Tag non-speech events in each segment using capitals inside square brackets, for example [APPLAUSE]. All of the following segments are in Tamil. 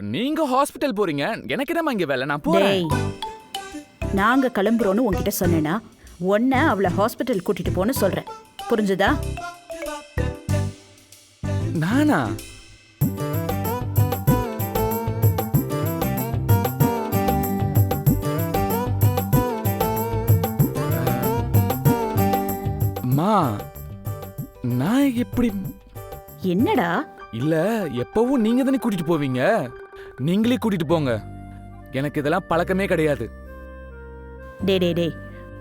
நீங்க ஹாஸ்பிட்டல் போறீங்க. எனக்கு என்னம்மா இங்க வேலை? நான் போறேன். நாங்க கிளம்புறோம்னு உன்கிட்ட சொன்னேனா உன்னை அவளை ஹாஸ்பிட்டல் கூட்டிட்டு போன்னு சொல்றேன். புரிஞ்சுதா? நானா? அம்மா நான் எப்படி என்னடா? இல்ல எப்பவும் நீங்க தானே கூட்டிட்டு போவீங்க? நீங்களே கூட்டிட்டு போங்க. எனக்கு இதெல்லாம் பழக்கமே கிடையாது. டே டே டே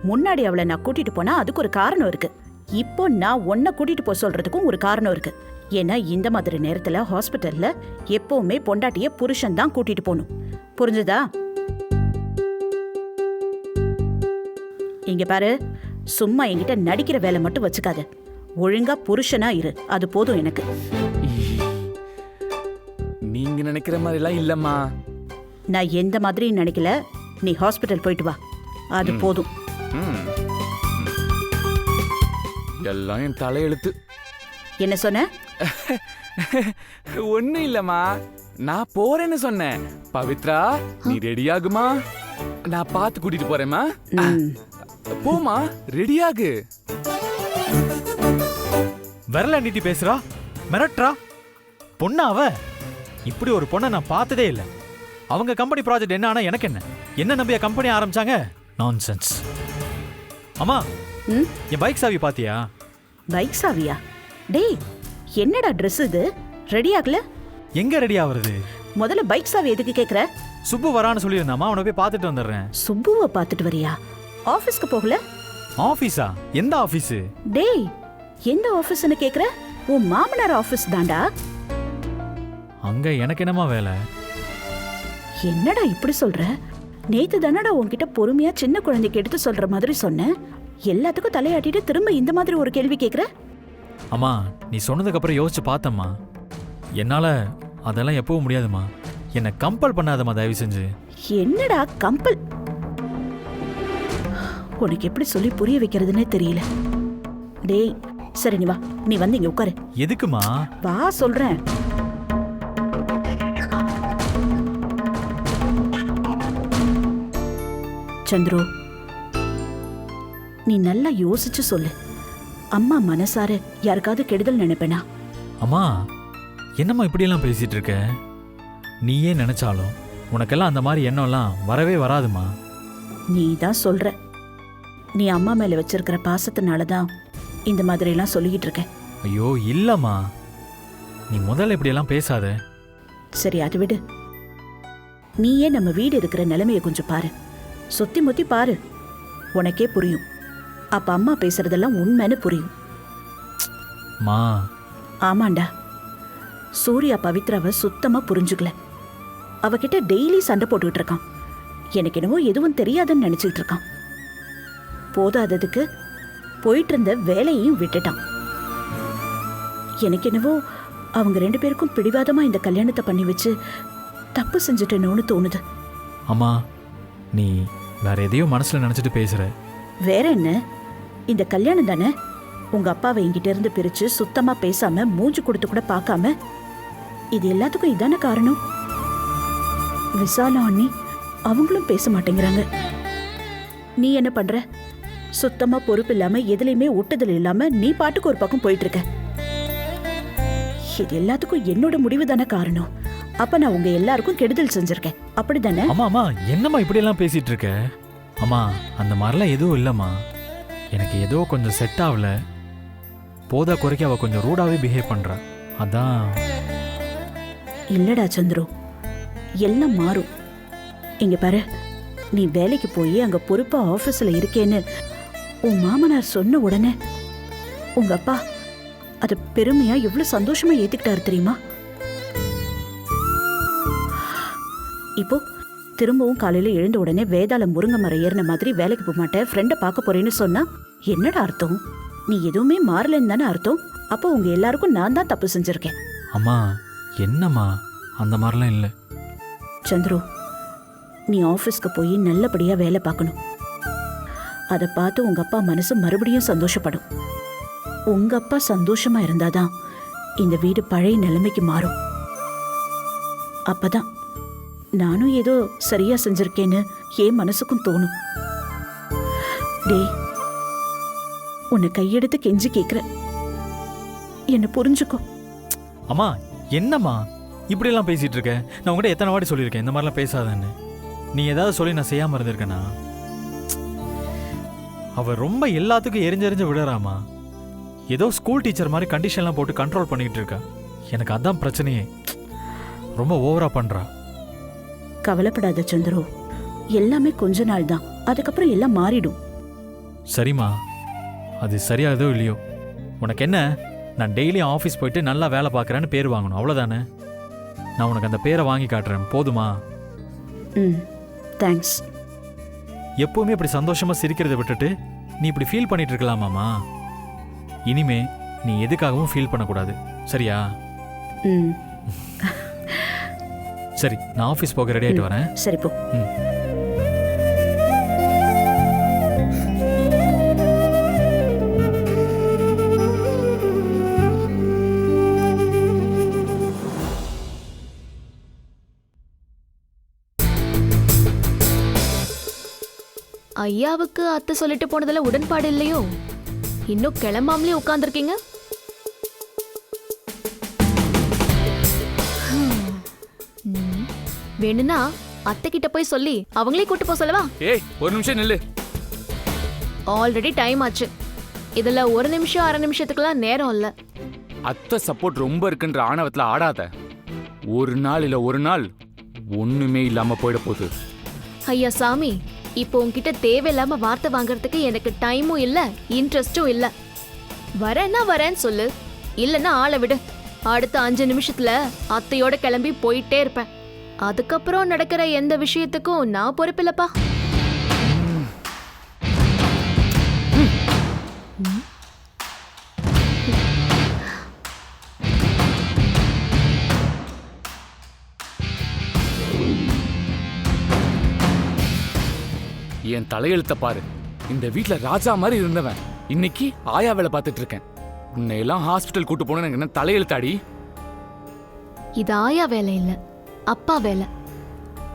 முன்னாடி அவளை நான் கூட்டிட்டு போனா அதுக்கு ஒரு காரணம் இருக்கு. இப்போ நான் உன்னை கூட்டிட்டு போக சொல்றதுக்கும் ஒரு காரணம் இருக்கு. ஏன்னா இந்த மாதிரி நேரத்துல ஹாஸ்பிட்டல்ல எப்பவுமே பொண்டாட்டிய புருஷன் தான் கூட்டிட்டு போகணும். புரிஞ்சுதா? இங்க பாரு சும்மா என்கிட்ட நடிக்கிற வேலை மட்டும் வச்சுக்காத. ஒழுங்கா புருஷனா இரு. அது போதும் எனக்கு. நினைக்கிற மாதிரிலாம் இல்லம்மா. நான் எந்த மாதிரியும் நினைக்கல. நீ ஹாஸ்பிட்டல் போயிட்டு வா. அது போதும். ம். எல்லாம் என் தலையெழுத்து. என்ன சொன்ன? [LAUGHS] ஒண்ணும் இல்லம்மா. நான் போறேன்னு சொன்னேன். பவித்ரா நீ ரெடி ஆகுமா நான் பார்த்து கூட்டிட்டு போறேம்மா. போமா ரெடியாகு. விரல நீட்டி பேசுறா. மிரட்டுறா. பொண்ணா அவ? இப்படி ஒரு பொண்ணை நான் பார்த்ததே இல்லை. அவங்க கம்பெனி ப்ராஜெக்ட் என்ன ஆனா எனக்கு என்ன? என்ன நம்பிய கம்பெனி ஆரம்பிச்சாங்க? நான்சென்ஸ் அம்மா ம்? என் பைக் சாவி பாத்தியா? பைக் சாவியா? டேய் என்னடா Dress இது? ரெடி ஆகல? எங்க ரெடி ஆவறது? முதல்ல பைக் சாவி எதுக்கு கேக்குற? சுப்பு வரான்னு சொல்லியிருந்தாமா அவனை போய் பார்த்துட்டு வந்துடுறேன். சுப்புவை பார்த்துட்டு வரியா? ஆபீஸ்க்கு போகல? ஆஃபீஸா எந்த ஆஃபீஸு டேய் எந்த ஆபீஸ்னு கேக்குற? உன் மாமனார் ஆபீஸ் தான்டா. அங்க எனக்கு என்னமா வேலை? என்னடா இப்படி சொல்ற? நேத்து தானடா உன்கிட்ட பொறுமையா சின்ன குழந்தைக்கு எடுத்து சொல்ற மாதிரி சொன்னேன் எல்லாத்துக்கும் தலையாட்டிட்டு திரும்ப இந்த மாதிரி ஒரு கேள்வி கேக்குற? அம்மா நீ சொன்னதுக்கு அப்புறம் யோசிச்சு பார்த்தம்மா. என்னால அதெல்லாம் எப்பவும் முடியாதும்மா. என்னை கம்பல் பண்ணாதம்மா தயவு செஞ்சு. என்னடா கம்பல்? உனக்கு எப்படி சொல்லி புரிய வைக்கிறதுனே தெரியல. டேய் சரி நீ வா. நீ வந்து இங்க உட்காரு. எதுக்குமா வா சொல்றேன். சந்துரு. நீ நல்லா யோசிச்சு சொல்லு. அம்மா மனசார யாருக்காவது கெடுதல் நினைப்பேனா? அம்மா என்னம்மா இப்படியெல்லாம் பேசிட்டு இருக்க நீயே நினைச்சாலும் உனக்கெல்லாம் அந்த மாதிரி எண்ணம்லாம் வரவே வராதுமா நீ தான் சொல்ற. நீ அம்மா மேல வச்சிருக்கிற பாசத்தினால தான் இந்த மாதிரி எல்லாம் சொல்லிக்கிட்டு இருக்க ஐயோ இல்லம்மா. நீ முதல்ல இப்படியெல்லாம் பேசாத. சரி அது விடு. நீயே நம்ம வீடு இருக்கிற நிலைமைய கொஞ்சம் பாரு. சுத்தி முத்தி பாரு. உனக்கே புரியும். அப்ப அம்மா பேசுறதெல்லாம் உண்மைன்னு புரியும். மா. ஆமாண்டா. சூர்யா பவித்ராவை சுத்தமா புரிஞ்சுக்கல. அவகிட்ட டெய்லி சண்டை போட்டுக்கிட்டு இருக்கான். எனக்கு என்னவோ எதுவும் தெரியாதுன்னு நினைச்சிட்டு இருக்கான். போதாததுக்கு போயிட்டு இருந்த வேலையையும் விட்டுட்டான். எனக்கு என்னவோ அவங்க ரெண்டு பேருக்கும் பிடிவாதமா இந்த கல்யாணத்தை பண்ணி வச்சு தப்பு செஞ்சுட்டேனோன்னு தோணுது. அம்மா நீ வேற எதையோ மனசுல நினைச்சிட்டு பேசுற. வேற என்ன? இந்த கல்யாணம் தானே? உங்க அப்பாவை என்கிட்ட இருந்து பிரிச்சு சுத்தமா பேசாம மூஞ்சி கொடுத்து கூட பார்க்காம? இது எல்லாத்துக்கும் இதான காரணம்? விசாலா அண்ணி அவங்களும் பேச மாட்டேங்கிறாங்க. நீ என்ன பண்ற? சுத்தமா பொறுப்பு இல்லாம எதுலயுமே ஒட்டுதல் இல்லாம நீ பாட்டுக்கு ஒரு பக்கம் போயிட்டு இருக்க. இது எல்லாத்துக்கும் என்னோட முடிவு தானே காரணம்? அப்ப நான் உங்க எல்லாருக்கும் கெடுதல் செஞ்சிருக்கேன். அப்படிதானே? அம்மா அம்மா என்னம்மா இப்படியெல்லாம் பேசிட்டு இருக்க அம்மா அந்த மாதிரிலாம் எதுவும் இல்லைம்மா. எனக்கு ஏதோ கொஞ்சம் செட் ஆகல. போதா குறைக்க அவ கொஞ்சம் ரூடாவே பிஹேவ் பண்றா. அதான். இல்லடா சந்துரு. எல்லாம் மாறும். இங்க பாரு. நீ வேலைக்கு போய் அங்க பொறுப்பா ஆபீஸ்ல இருக்கேன்னு உன் மாமனார் சொன்ன உடனே உங்க அப்பா அது பெருமையா எவ்வளவு சந்தோஷமா ஏத்துக்கிட்டாரு தெரியுமா? இப்போ திரும்பவும் காலையில எழுந்த உடனே வேதாள முருங்கை மரம் ஏறின மாதிரி வேலைக்கு போக மாட்டேன். ஃப்ரெண்டை பார்க்க போறேன்னு சொன்னா என்னடா அர்த்தம்? நீ எதுவுமே மாறலன்னு தானே அர்த்தம்? அப்போ உங்க எல்லாருக்கும் நான் தான் தப்பு செஞ்சிருக்கேன். அம்மா என்னம்மா? அந்த மாதிரிலாம் இல்லை. சந்துரு நீ ஆஃபீஸ்க்கு போய் நல்லபடியா வேலை பார்க்கணும். அதை பார்த்து உங்க அப்பா மனசு மறுபடியும் சந்தோஷப்படும். உங்க அப்பா சந்தோஷமா இருந்தாதான் இந்த வீடு பழைய நிலைமைக்கு மாறும். அப்பதான் நானும் ஏதோ சரியா செஞ்சிருக்கேன்னு என் மனசுக்கும் தோணும். டேய் உன்னை கையெடுத்து கெஞ்சி கேக்குற என்ன புரிஞ்சுக்கோ. அம்மா என்னம்மா? இப்படியெல்லாம் பேசிட்டு இருக்க நான் உங்ககிட்ட எத்தனை வாட்டி சொல்லியிருக்கேன் இந்த மாதிரிலாம் பேசாதன்னு. நீ ஏதாவது சொல்லி நான் செய்யாம இருந்திருக்கேனா? அவ ரொம்ப எல்லாத்துக்கும் எரிஞ்செறிஞ்சு விடுறாமா ஏதோ ஸ்கூல் டீச்சர் மாதிரி கண்டிஷன்லாம் போட்டு கண்ட்ரோல் பண்ணிக்கிட்டு இருக்கா. எனக்கு அதான் பிரச்சனையே. ரொம்ப ஓவரா பண்றா. கவலைப்படாத சந்துரு. எல்லாமே கொஞ்ச நாள் தான் அதுக்கப்புறம் எல்லாம் மாறிடும். சரிம்மா. அது சரியாகுதோ இல்லையோ? உனக்கு என்ன நான் டெய்லி ஆஃபீஸ் போயிட்டு நல்லா வேலை பார்க்குறேன்னு பேர் வாங்கணும். அவ்வளோதானே நான் உனக்கு அந்த பேரை வாங்கி காட்டுறேன். போதுமா? ம். தேங்க்ஸ். எப்பவுமே இப்படி சந்தோஷமா சிரிக்கிறதை விட்டுட்டு நீ இப்படி ஃபீல் பண்ணிட்டு இருக்கலாமாமா இனிமே நீ எதுக்காகவும் ஃபீல் பண்ணக்கூடாது. சரியா? ம். சரி நான் ஆஃபீஸ் போக ரெடி ஆகிட்டு வரேன். சரி போ. ஐயாவுக்கு அத்தை சொல்லிட்டு போனதுல உடன்பாடு இல்லையோ? இன்னும் கிளம்பாமலே உட்காந்துருக்கீங்க வேணும்னா அத்தை கிட்ட போய் சொல்லி அவங்களே கூட்டு போக சொல்லவா? ஏய் ஒரு நிமிஷம் நில்லு. ஆல்ரெடி டைம் ஆச்சு. இதுல ஒரு நிமிஷம் அரை நிமிஷத்துக்குலாம் நேரம் இல்ல. அத்தை சப்போர்ட் ரொம்ப இருக்குன்ற ஆணவத்துல ஆடாத. ஒரு நாள் இல்ல ஒரு நாள் ஒண்ணுமே இல்லாம போயிட போகுது. ஐயா சாமி இப்போ உன்கிட்ட தேவையில்லாம வார்த்தை வாங்குறதுக்கு எனக்கு டைமும் இல்ல இன்ட்ரெஸ்டும் இல்ல. வரேன்னா வரேன்னு சொல்லு. இல்லைன்னா ஆளை விடு. அடுத்த அஞ்சு நிமிஷத்துல அத்தையோட கிளம்பி போயிட்டே இருப்பேன். அதுக்கப்புறம் நடக்கிற எந்த விஷயத்துக்கும் நான் பொறுப்பில்லப்பா. என் தலையெழுத்த பாரு. இந்த வீட்ல ராஜா மாதிரி இருந்தவன். இன்னைக்கு ஆயா வேலை பார்த்துட்டு இருக்கேன். உன்னை எல்லாம் ஹாஸ்பிட்டல் கூட்டு போன எனக்கு என்ன தலையெழுத்தாடி? இது ஆயா வேலை இல்ல. அப்பா வேலை.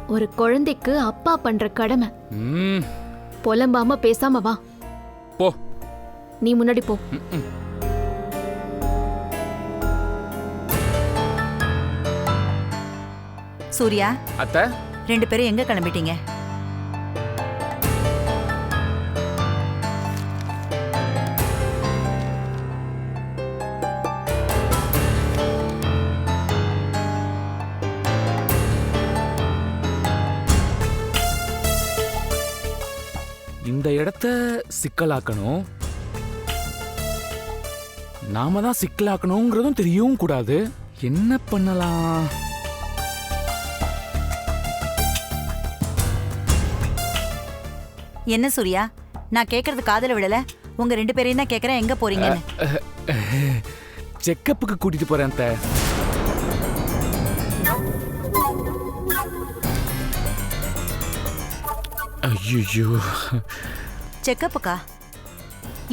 ஒரு குழந்தைக்கு அப்பா பண்ற கடமை. ம். புலம்பாம பேசாம வா. போ. நீ முன்னாடி போ. சூர்யா அத்தை. ரெண்டு பேரும் எங்க கிளம்பிட்டீங்க? சிக்கலாக்கணும். நாம தான் சிக்கலாக்கணுங்கிறதும் தெரியவும் கூடாது. என்ன பண்ணலாம்? என்ன சூர்யா? நான் கேக்குறது காதுல விடல. உங்க ரெண்டு பேரையும் தான் கேக்குறேன். எங்க போறீங்கன்னு? செக்கப்புக்கு கூட்டிட்டு போறேன் அத்தை. ஐயோ செக்கப்புக்கா?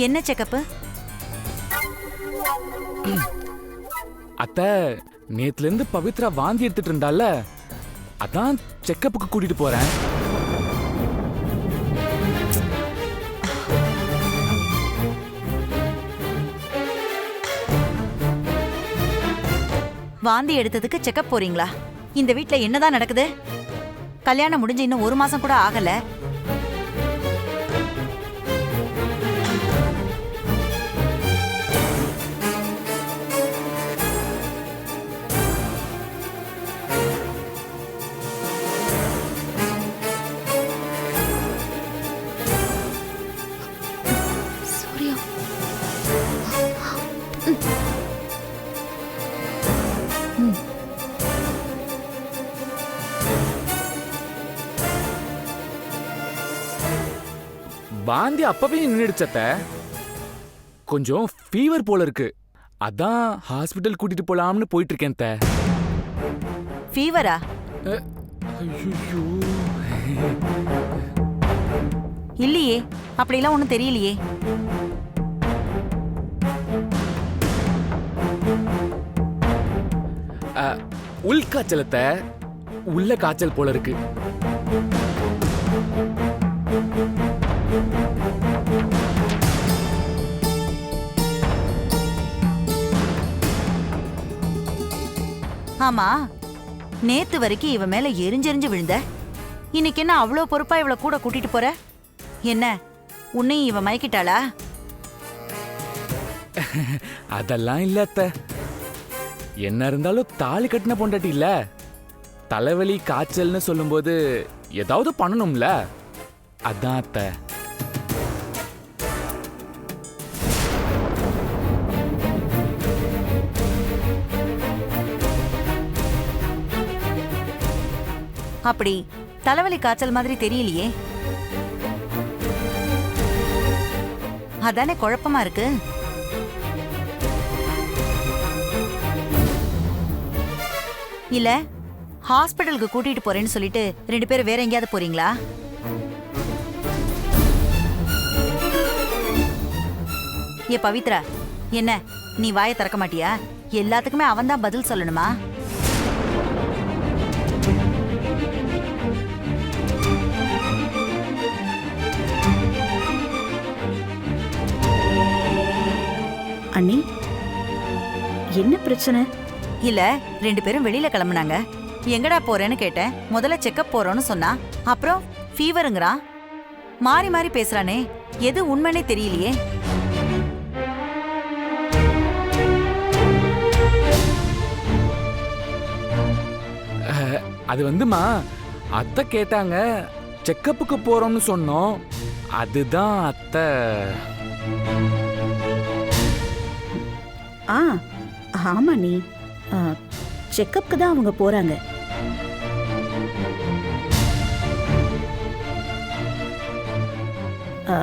என்ன செக்கப்பு? அத்தை நேத்துல இருந்து பவித்ரா வாந்தி எடுத்துட்டு இருந்தால அதான் செக்கப்புக்கு கூட்டிட்டு போறேன். வாந்தி எடுத்ததுக்கு செக்கப் போறீங்களா? இந்த வீட்ல என்னதான் நடக்குது? கல்யாணம் முடிஞ்சு இன்னும் ஒரு மாசம் கூட ஆகல. அப்பவே நின்றுடுச்சத்த கொஞ்சம் ஃபீவர் போல இருக்கு. அதான் ஹாஸ்பிட்டல் கூட்டிட்டு போலாம்னு போயிட்டு இருக்கேன் அத்தை. ஃபீவரா. இல்லையே அப்படிலாம் ஒன்றும் தெரியலையே. உள்காய்ச்சலத்த உள்ள காய்ச்சல் போல இருக்கு. ஆமா. நேத்து வரைக்கும் இவ மேல எரிஞ்செரிஞ்சு விழுந்த. இன்னைக்கு என்ன அவ்வளோ பொறுப்பா இவள கூட கூட்டிட்டு போற? என்ன உன்னையும் இவ மயக்கிட்டாளா? அதெல்லாம் இல்ல என்ன இருந்தாலும் தாலி கட்டின பொண்டாட்டி இல்ல. தலைவலி காய்ச்சல்னு சொல்லும்போது ஏதாவது பண்ணணும்ல. அதான் அத்தை. அப்படி தலைவலி காய்ச்சல் மாதிரி தெரியலையே. அதானே குழப்பமா இருக்கு? இல்ல ஹாஸ்பிட்டலுக்கு கூட்டிட்டு போறேன்னு சொல்லிட்டு ரெண்டு பேரும் வேற எங்கேயாவது போறீங்களா? ஏ பவித்ரா என்ன நீ வாயை திறக்க மாட்டியா? எல்லாத்துக்குமே அவன்தான் பதில் சொல்லணுமா? என்ன பிரச்சனை? இல்ல ரெண்டு பேரும் வெளியில கிளம்புனாங்க. எங்கடா போறேன்னு கேட்டேன். முதல்ல செக்கப் போறோம்னு சொன்னா அப்புறம் ஃபீவருங்கிறான் மாறி மாறி பேசுறானே எது உண்மைனே தெரியலையே. அது வந்துமா? அத்தை கேட்டாங்க செக்கப்புக்கு போறோம்னு சொன்னோம். அதுதான் அத்தை. ஆ ஆமா நீ செக்கப்க்கு தான் அவங்க போறாங்க. ஆ,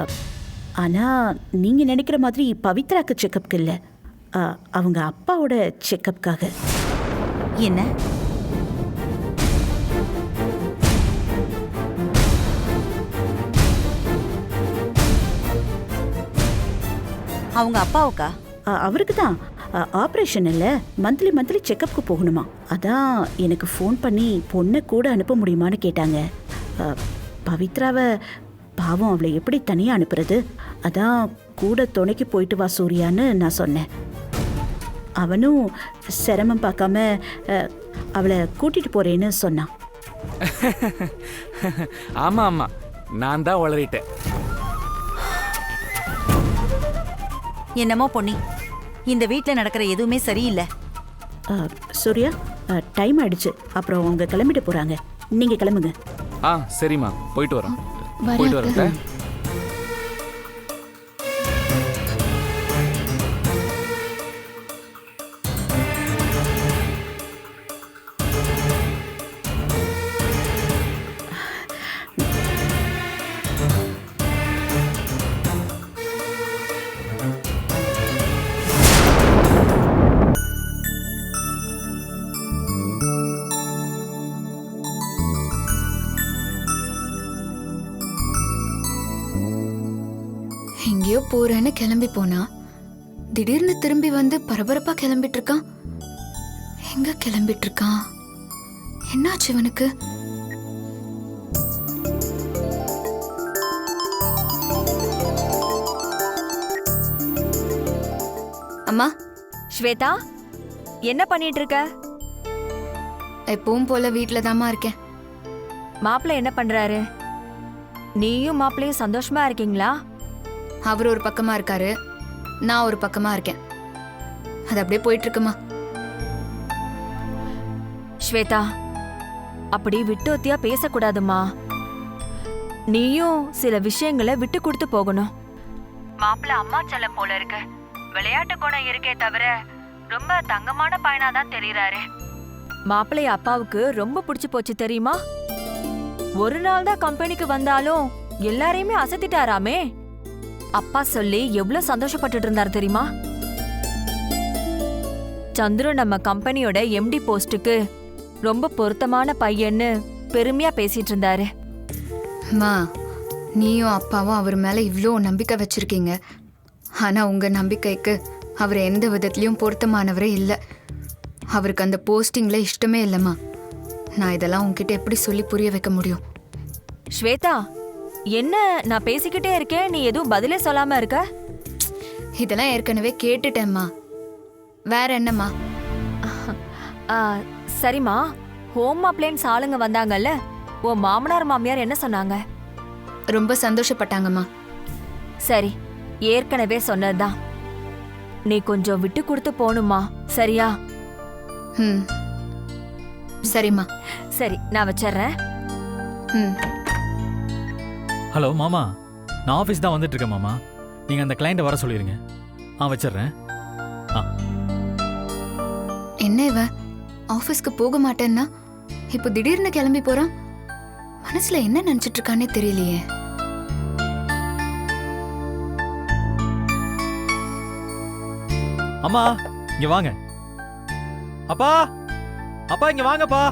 ஆனா நீங்க நினைக்கிற மாதிரி பவித்ராக்கு செக்கப்க்கு இல்ல. அவங்க அப்பாவோட செக்கப்காக என்ன? அவங்க அப்பாவுக்கா? அவருக்கு தான். ஆப்ரேஷன் இல்லை. மந்த்லி மந்த்லி செக்கப்க்கு போகணுமா? அதான் எனக்கு ஃபோன் பண்ணி பொண்ணை கூட அனுப்ப முடியுமான்னு கேட்டாங்க. பவித்ராவை பாவம் அவளை எப்படி தனியாக அனுப்புறது? அதான் கூட துணைக்கு போயிட்டு வா சூர்யான்னு நான் சொன்னேன். அவனும் சிரமம் பார்க்காம அவளை கூட்டிட்டு போறேன்னு சொன்னான். [LAUGHS] ஆமா ஆமா. நான் தான் வளரிட்டேன் என்னமோ பொன்னி. இந்த வீட்ல நடக்கிற எதுவுமே சரியில்லை. ஆ, சூர்யா டைம் ஆயிடுச்சு. அப்புறம் அவங்க கிளம்பிட்டு போறாங்க. நீங்க கிளம்புங்க. ஆ சரிம்மா. போயிட்டு வரோம். வரேன் போயிட்டு வரோம். போறேன்னு கிளம்பி போனா திடீர்னு திரும்பி வந்து பரபரப்பா கிளம்பிட்டு இருக்கான். எங்க கிளம்பிட்டு இருக்கான்? என்னாச்சு இவனுக்கு? அம்மா ஸ்வேதா என்ன பண்ணிட்டு இருக்க? எப்பவும் போல வீட்ல தாம்மா இருக்கேன். மாப்பிள்ளை என்ன பண்றாரு? நீயும் மாப்பிள்ளையும் சந்தோஷமா இருக்கீங்களா? அவர் ஒரு பக்கமாக இருக்காரு. நான் ஒரு பக்கமாக இருக்கேன். அது அப்படியே போயிட்டுருக்குமா? ஸ்வேதா அப்படி விட்டோத்தியா பேசக்கூடாதுமா. நீயும் சில விஷயங்களை விட்டு கொடுத்து போகணும். மாப்பிள்ளை அம்மா செல்லம் போல இருக்கு. விளையாட்டு குணம் இருக்கே தவிர ரொம்ப தங்கமான பையனா தான் தெரியறாரு. மாப்பிள்ளை அப்பாவுக்கு ரொம்ப பிடிச்சு போச்சு தெரியுமா? ஒரு நாள் தான் கம்பெனிக்கு வந்தாலும் எல்லாரையுமே அசத்திட்டாராமே. அப்பா சொல்லி எவ்வளவு சந்தோஷப்பட்டுட்டு இருந்தார் தெரியுமா? சந்துரு நம்ம கம்பெனியோட எம்டி போஸ்டுக்கு ரொம்ப பொருத்தமான பையன்னு பெருமையா பேசிட்டு இருந்தாரு அம்மா நீயும் அப்பாவும் அவர் மேல இவ்வளோ நம்பிக்கை வச்சிருக்கீங்க. ஆனா உங்க நம்பிக்கைக்கு அவர் எந்த விதத்துலயும் பொருத்தமானவரே இல்லை. அவருக்கு அந்த போஸ்டிங்ல இஷ்டமே இல்லைம்மா. நான் இதெல்லாம் உன்கிட்ட எப்படி சொல்லி புரிய வைக்க முடியும்? ஸ்வேதா என்ன நான் பேசிக்கிட்டே இருக்கேன் நீ எதுவும் பதிலே சொல்லாம இருக்க? இதெல்லாம் ஏற்கனவே கேட்டுட்டேம்மா. வேற என்னம்மா? ஆ, சரிம்மா. ஹோம் அப்ளைன்ஸ் ஆளுங்க வந்தாங்கல்ல உன் மாமனார் மாமியார் என்ன சொன்னாங்க? ரொம்ப சந்தோஷப்பட்டாங்கம்மா. சரி ஏற்கனவே சொன்னதுதான். நீ கொஞ்சம் விட்டு கொடுத்து போணுமா சரியா? ம். சரிம்மா. சரி நான் வச்சிடுறேன். ம். ஹலோ மாமா. நான் ஆஃபீஸ் தான் வந்துட்டு இருக்கேன் மாமா. நீங்கள் அந்த கிளைண்ட்டை வர சொல்லிடுங்க ஆ வச்சிடுறேன். என்ன இவ? ஆஃபீஸ்க்கு போக மாட்டேன்னா? இப்போ திடீர்னு கிளம்பி போறான்? மனசுல என்ன நினைச்சிட்டு இருக்கானே தெரியலையே. அம்மா இங்க வாங்க. அப்பா! அப்பா இங்க வாங்கப்பா.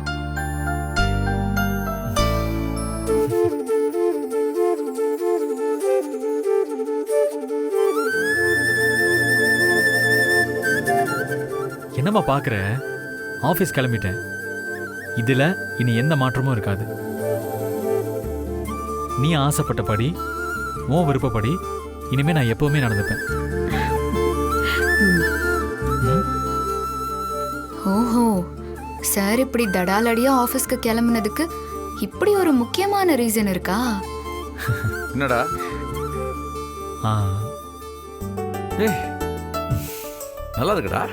என்னம்மா பாக்குற? ஆபீஸ் கிளம்பிட்டேன். இதுல இனி எந்த மாற்றமும் இருக்காது. நீ ஆசைப்பட்டபடி உன் விருப்பப்படி இனிமே நான் எப்பவுமே நடந்துப்பேன்? ஓஹோ சார் இப்படி தடாலடியா ஆஃபீஸ்க்கு கிளம்புனதுக்கு இப்படி ஒரு முக்கியமான ரீசன் இருக்கா? என்னடா? நல்லா இருக்குடா.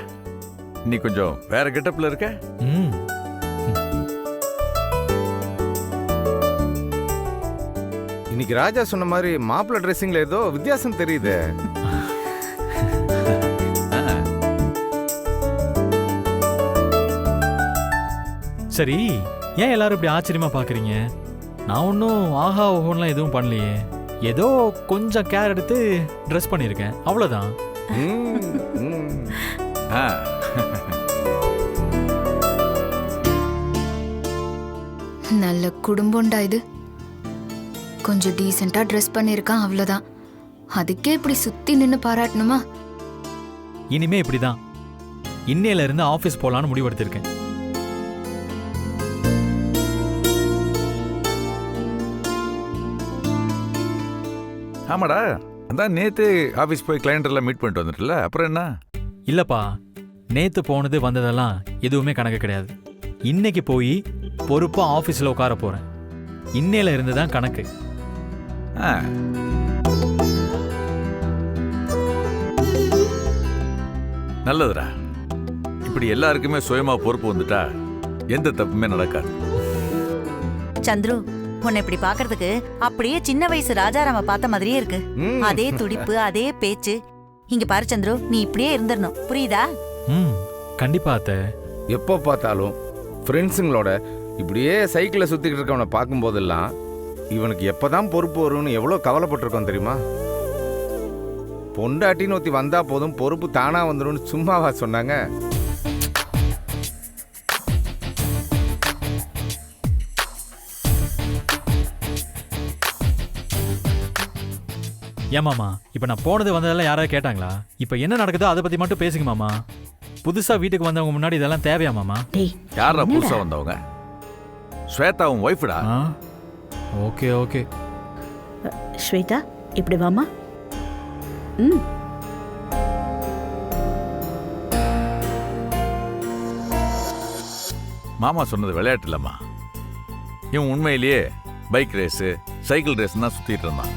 நீ கொஞ்சம் வேற கெட்டப்ல இருக்க? ம். இன்னைக்கு ராஜா சொன்ன மாதிரி மாப்பிள்ளை ட்ரெஸ்ஸிங்ல ஏதோ வித்தியாசம் தெரியுது. சரி ஏன் எல்லாரும் இப்படி ஆச்சரியமா பாக்குறீங்க? நான் ஒன்றும் ஆஹா ஓஹோன்லாம் எதுவும் பண்ணலையே. ஏதோ கொஞ்சம் கேர் எடுத்து ட்ரெஸ் பண்ணியிருக்கேன். அவ்வளோதான். ஆ, நல்ல குடும்பம்டா இது. கொஞ்சம் டீசெண்டா ட்ரெஸ் பண்ணியிருக்கான் அவ்வளோதான் அதுக்கே இப்படி சுத்தி நின்னு பாராட்டணுமா? இனிமே இப்படிதான். இன்னையில இருந்து ஆஃபீஸ் போகலான்னு முடிவெடுத்திருக்கேன். ஆமாடா. அதான் நேத்து ஆபீஸ் போய் கிளைண்ட் எல்லாம் மீட் பண்ணிட்டு வந்துட்டல. அப்புறம் என்ன? இல்லப்பா. நேத்து போனது வந்ததெல்லாம் எதுவுமே கணக்கு கிடையாது. இன்னைக்கு போய் பொறுப்பா ஆஃபீஸில் உட்கார போறேன். இன்னையில இருந்து தான் கணக்கு. நல்லதுடா. இப்படி எல்லாருக்குமே சுயமா பொறுப்பு வந்துட்டா எந்த தப்புமே நடக்காது. சந்துரு உன்னை இப்படி பாக்குறதுக்கு அப்படியே சின்ன வயசு ராஜாராம பார்த்த மாதிரியே இருக்கு. அதே துடிப்பு அதே பேச்சு. இங்க பாரு சந்துரு நீ இப்படியே இருந்துடணும் புரியுதா? ம் கண்டிப்பா அத்தை. எப்போ பார்த்தாலும் ஃப்ரெண்ட்ஸுங்களோட இப்படியே சைக்கிளில் சுற்றிக்கிட்டு இருக்கவனை பார்க்கும்போதெல்லாம் இவனுக்கு எப்பதான் பொறுப்பு வரும்னு எவ்வளோ கவலைப்பட்டிருக்கோம் தெரியுமா? பொண்டாட்டின்னு ஒருத்தி வந்தா போதும் பொறுப்பு தானா வந்துடும்னு சும்மாவா சொன்னாங்க. ஏமாமா இப்போ நான் போனது வந்ததெல்லாம் யாராவது கேட்டாங்களா? இப்போ என்ன நடக்குதோ அதை பத்தி மட்டும் பேசுங்க மாமா. புதுசா வீட்டுக்கு வந்தவங்க முன்னாடி இதெல்லாம் தேவையா மாமா? டேய் யாரா? புதுசா வந்தவங்க? ஸ்வேதா உன் ஒய்ஃப்டா ஓகே ஓகே. ஸ்வேதா இப்படி வாமா ம். மாமா சொன்னது விளையாட்டு இல்லம்மா. இவன் உண்மையிலேயே பைக் ரேஸு சைக்கிள் ரேஸ் தான் சுத்திட்டு இருந்தான்.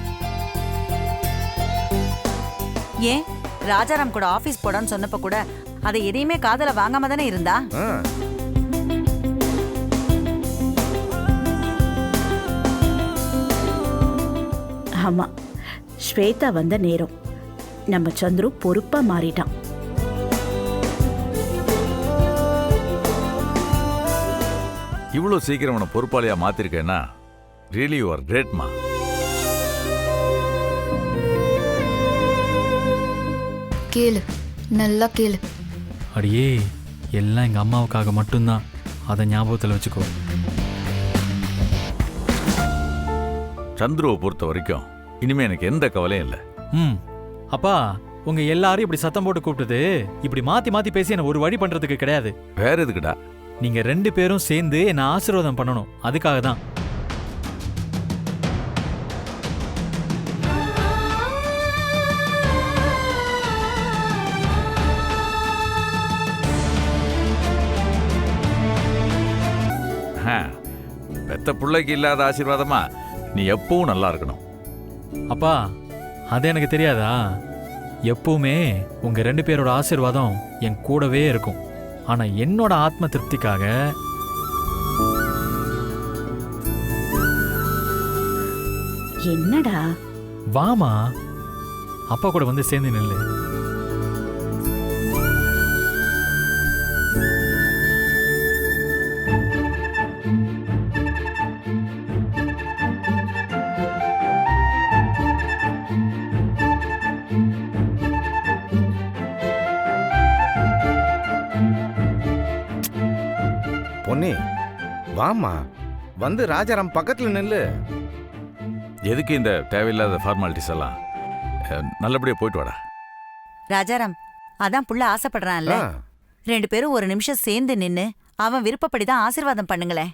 ஏன்? ராஜாராம் கூட ஆபீஸ் போடான்னு சொன்னப்ப கூட அதை எதையுமே காதல வாங்காம தானே இருந்தா? ஆமா. ஸ்வேதா வந்த நேரம். நம்ம சந்துரு பொறுப்பா மாறிட்டான். இவ்வளோ சீக்கிரம் உன பொறுப்பாளியா மாத்திருக்கேன்னா ரியலி யூ ஆர் கிரேட்மா கேளு. நல்லா கேளு. அடியே எல்லாம் எங்க அம்மாவுக்காக மட்டும்தான். அதை ஞாபகத்தில் வச்சுக்கோ. சந்துருவை பொறுத்த வரைக்கும் இனிமே எனக்கு எந்த கவலையும் இல்லை. ம். அப்பா உங்க எல்லாரும் இப்படி சத்தம் போட்டு கூப்பிட்டது இப்படி மாத்தி மாத்தி பேசி என்ன ஒரு வழி பண்றதுக்கு கிடையாது. வேற எதுக்குடா? நீங்க ரெண்டு பேரும் சேர்ந்து என்ன ஆசீர்வாதம் பண்ணணும். அதுக்காக தான் பிள்ளைக்கு இல்லாத ஆசீர்வாதமா நீ எப்பவும் நல்லா இருக்கணும். அப்பா அது எனக்கு தெரியாதா? எப்பவுமே உங்க ரெண்டு பேரோட ஆசீர்வாதம் என் கூடவே இருக்கும். ஆனா என்னோட ஆத்ம திருப்திக்காக என்னடா? வாமா அப்பா கூட வந்து சேர்ந்து நில்லு. வாமா வந்து ராஜாராம் பக்கத்துல நில்லு. எதுக்கு இந்த தேவையில்லாத ஃபார்மாலிட்டிஸ் எல்லாம்? நல்லபடியா போயிட்டு வாடா. ராஜாராம் அதான் புள்ள ஆசைப்படுறான்ல. ரெண்டு பேரும் ஒரு நிமிஷம் சேர்ந்து நின்னு அவன் விருப்பப்படி தான் ஆசீர்வாதம் பண்ணுங்களேன்.